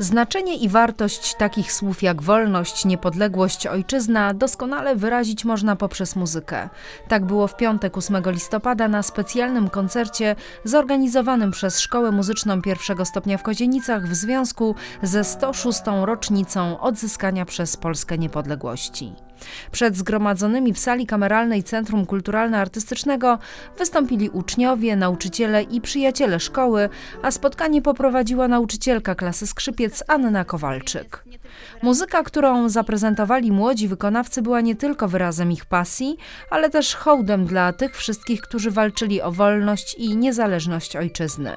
Znaczenie i wartość takich słów jak wolność, niepodległość, ojczyzna doskonale wyrazić można poprzez muzykę. Tak było w piątek 8 listopada na specjalnym koncercie zorganizowanym przez Szkołę Muzyczną pierwszego stopnia w Kozienicach w związku ze 106. rocznicą odzyskania przez Polskę niepodległości. Przed zgromadzonymi w sali kameralnej Centrum Kulturalno-Artystycznego wystąpili uczniowie, nauczyciele i przyjaciele szkoły, a spotkanie poprowadziła nauczycielka klasy skrzypiec Anna Kowalczyk. Muzyka, którą zaprezentowali młodzi wykonawcy, była nie tylko wyrazem ich pasji, ale też hołdem dla tych wszystkich, którzy walczyli o wolność i niezależność ojczyzny.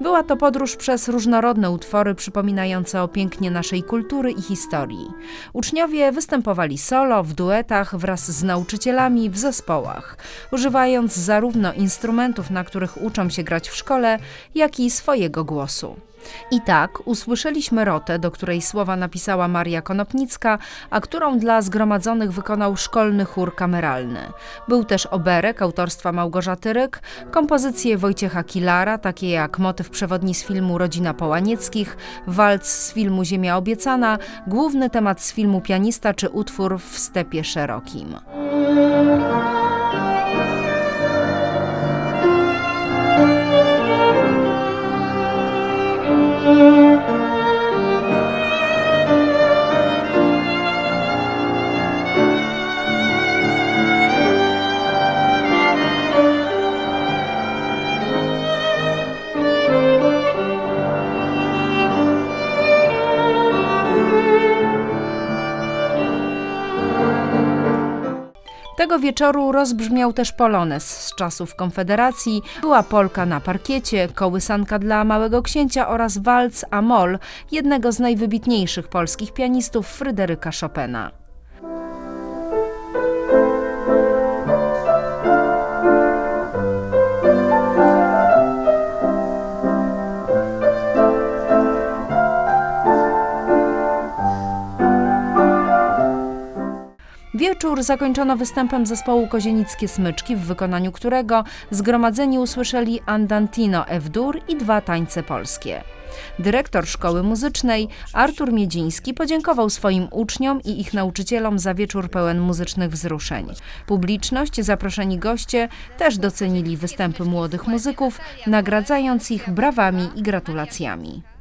Była to podróż przez różnorodne utwory przypominające o pięknie naszej kultury i historii. Uczniowie występowali solo, w duetach wraz z nauczycielami w zespołach, używając zarówno instrumentów, na których uczą się grać w szkole, jak i swojego głosu. I tak usłyszeliśmy rotę, do której słowa napisała Maria Konopnicka, a którą dla zgromadzonych wykonał szkolny chór kameralny. Był też oberek autorstwa Małgorzaty Ryk, kompozycje Wojciecha Kilara, takie jak motyw przewodni z filmu Rodzina Połanieckich, walc z filmu Ziemia Obiecana, główny temat z filmu Pianista czy utwór w stepie szerokim. Tego wieczoru rozbrzmiał też polones z czasów Konfederacji, była polka na parkiecie, kołysanka dla małego księcia oraz walc a mol jednego z najwybitniejszych polskich pianistów Fryderyka Chopina. Wieczór zakończono występem zespołu Kozienickie Smyczki, w wykonaniu którego zgromadzeni usłyszeli Andantino F-dur i dwa tańce polskie. Dyrektor szkoły muzycznej Artur Miedziński podziękował swoim uczniom i ich nauczycielom za wieczór pełen muzycznych wzruszeń. Publiczność, zaproszeni goście też docenili występy młodych muzyków, nagradzając ich brawami i gratulacjami.